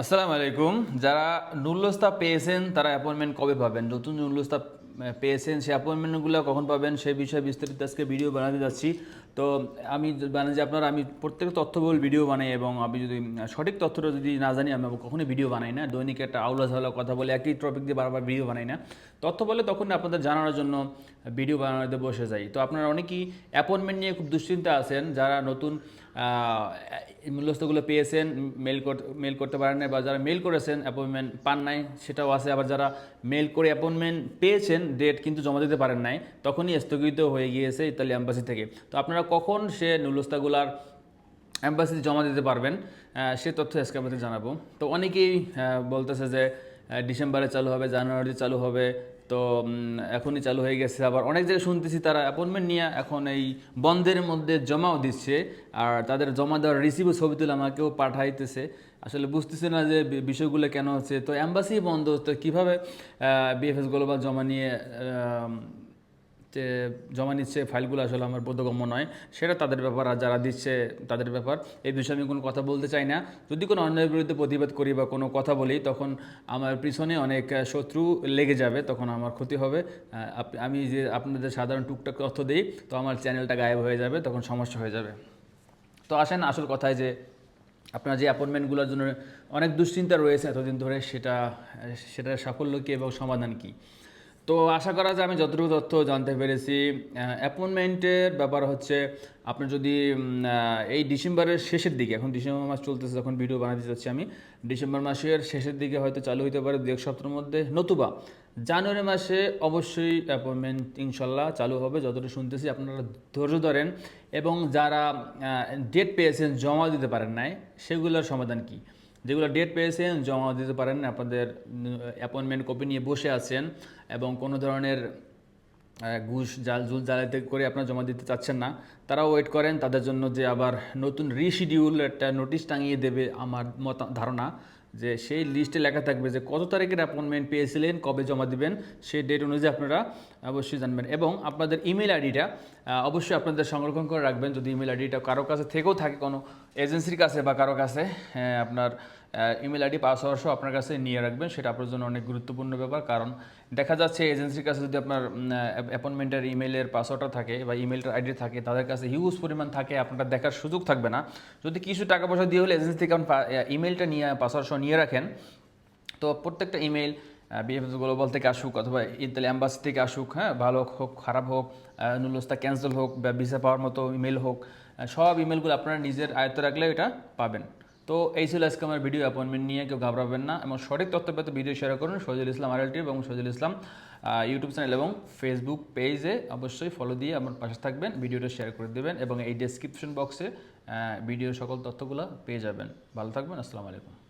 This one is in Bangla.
আসসালামু আলাইকুম। যারা নুল্লস্তা পেয়েছেন, তারা অ্যাপয়েন্টমেন্ট কবে পাবেন? নতুন নুল্লস্তা পেয়েছেন সেই অ্যাপয়েন্টমেন্টগুলো কখন পাবেন? সেই বিষয়ে বিস্তারিত আজকে ভিডিও বানাতে যাচ্ছি। তো আমি মানে যে আপনারা, আমি প্রত্যেক তথ্যবহুল ভিডিও বানাই এবং আমি যদি সঠিক তথ্যটা যদি না জানি, আমি কখনোই ভিডিও বানাই না। দৈনিক একটা আউলা ঝাউলা কথা বলে একই টপিক দিয়ে বারবার ভিডিও বানাই না। তথ্য বলে তখন আপনাদের জানানোর জন্য ভিডিও বানাতে বসে যাই। তো আপনারা অনেকেই অ্যাপয়েন্টমেন্ট নিয়ে খুব দুশ্চিন্তা আছেন, যারা নতুন এই মূল্যস্তগুলো পেয়েছেন মেল মেল করতে পারেন না বা যারা মেল করেছেন অ্যাপয়েন্টমেন্ট পান নাই, সেটাও আছে। আবার যারা মেল করে অ্যাপয়েন্টমেন্ট পেয়েছেন ডেট কিন্তু জমা দিতে পারেন নাই, তখনই স্থগিত হয়ে গিয়েছে ইতালি অ্যাম্বাসি থেকে। তো আপনারা কখন সে নুলস্তাগুলার অ্যাম্বাসিতে জমা দিতে পারবেন সে তথ্য আজকে আমাদের জানাব। তো অনেকেই বলতেছে যে ডিসেম্বরে চালু হবে, জানুয়ারিতে চালু হবে, তো এখনই চালু হয়ে গেছে। আবার অনেক জায়গায় শুনতেছি তারা অ্যাপয়েন্টমেন্ট নিয়ে এখন এই বন্ধের মধ্যে জমাও দিচ্ছে, আর তাদের জমা দেওয়ার রিসিভও ছবি তুলে আমাকেও পাঠাইতেছে। আসলে বুঝতেছে না যে বিষয়গুলো কেন হচ্ছে। তো অ্যাম্বাসি বন্ধ, তো কীভাবে বিএফএস গ্লোবাল জমা নিয়ে যে জমা নিচ্ছে, ফাইলগুলো আসলে আমার বোধগম্য নয়। সেটা তাদের ব্যাপার আর যারা দিচ্ছে তাদের ব্যাপার। এই বিষয়ে আমি কোনো কথা বলতে চাই না। যদি কোনো অন্যায়ের বিরুদ্ধে প্রতিবাদ করি বা কোনো কথা বলি, তখন আমার পিছনে অনেক শত্রু লেগে যাবে, তখন আমার ক্ষতি হবে। আমি যে আপনাদের সাধারণ টুকটাক তথ্য দিই, তো আমার চ্যানেলটা গায়েব হয়ে যাবে, তখন সমস্যা হয়ে যাবে। তো আসেন আসল কথায় যে, আপনার যে অ্যাপয়েন্টমেন্টগুলোর জন্য অনেক দুশ্চিন্তা রয়েছে এতদিন ধরে, সেটা, সেটার সাফল্য কী এবং সমাধান কী? তো আশা করা যায় আমি যতটুকু তথ্য জানতে পেরেছি অ্যাপয়েন্টমেন্টের ব্যাপার হচ্ছে আপনার যদি এই ডিসেম্বরের শেষের দিকে, এখন ডিসেম্বর মাস চলতেছে, যখন ভিডিও বানাতে যাচ্ছি আমি, ডিসেম্বর মাসের শেষের দিকে হয়তো চালু হতে পারে দু এক সপ্তাহের মধ্যে, নতুবা জানুয়ারি মাসে অবশ্যই অ্যাপয়েন্টমেন্ট ইনশাল্লাহ চালু হবে যতটুকু শুনতেছি আপনারা ধৈর্য ধরেন। এবং যারা ডেট পেয়েছেন, জমা দিতে পারেন নাই, সেগুলোর সমাধান কী? যেগুলো ডেট পেয়েছেন, জমা দিতে পারেন, আপনাদের অ্যাপয়েন্টমেন্ট কপি নিয়ে বসে আছেন এবং কোনো ধরনের ঘুষ, জাল, জুল জালাতে করে আপনারা জমা দিতে চাচ্ছেন না। তারাও ওয়েট করেন, তাদের জন্য যে আবার নতুন রিশিডিউল একটা নোটিশ টাঙিয়ে দেবে আমার মত, ধারণা যে সেই লিস্টে লেখা থাকবে যে কত তারিখের অ্যাপয়েন্টমেন্ট পেয়েছিলেন, কবে জমা দিবেন, সেই ডেট অনুযায়ী আপনারা অবশ্যই জানবেন। এবং আপনাদের ইমেল আইডিটা অবশ্যই আপনাদের সংরক্ষণ করে রাখবেন। যদি ইমেল আইডিটা কারও কাছে থেকেও থাকে, কোনো এজেন্সির কাছে বা কারও কাছে আপনার ইমেল আইডি পাসওয়ার্ড সহ আপনার কাছে নিয়ে রাখবেন, সেটা আপনার জন্য অনেক গুরুত্বপূর্ণ ব্যাপার। কারণ দেখা যাচ্ছে এজেন্সির কাছে যদি আপনার অ্যাপয়েন্টমেন্টের ইমেলের পাসওয়ার্ডটা থাকে বা ইমেলটার আইডি থাকে, তাদের কাছে হিউজ পরিমাণ থাকে, আপনারা দেখার সুযোগ থাকবে না। যদি কিছু টাকা পয়সা দিয়ে হলে এজেন্সি থেকে ইমেলটা নিয়ে পাসওয়ার্ড সহ নিয়ে রাখেন, তো প্রত্যেকটা ইমেল বিএফএস গ্লোবাল থেকে আসুক অথবা ইতালি অ্যাম্বাসি থেকে আসুক হ্যাঁ ভালো হোক খারাপ হোক নুলস্তা ক্যান্সেল হোক বা ভিসা পাওয়ার মতো ইমেল হোক সব ইমেলগুলো আপনারা নিজের আয়ত্তে রাখলে এটা পাবেন। তো এই ছিল আজকে আমার ভিডিও অ্যাপয়েন্টমেন্ট নিয়ে কেউ ঘাবড়াবেন না। এবং সঠিক তথ্য পেতে ভিডিও শেয়ার করুন সজল ইসলাম আরএলটি এবং সজল ইসলাম ইউটিউব চ্যানেল এবং ফেসবুক পেজে অবশ্যই ফলো দিয়ে আমার পাশে থাকবেন ভিডিওটা শেয়ার করে দেবেন এবং এই ডেসক্রিপশন বক্সে ভিডিওর সকল তথ্যগুলো পেয়ে যাবেন। ভালো থাকবেন, আসসালামু আলাইকুম।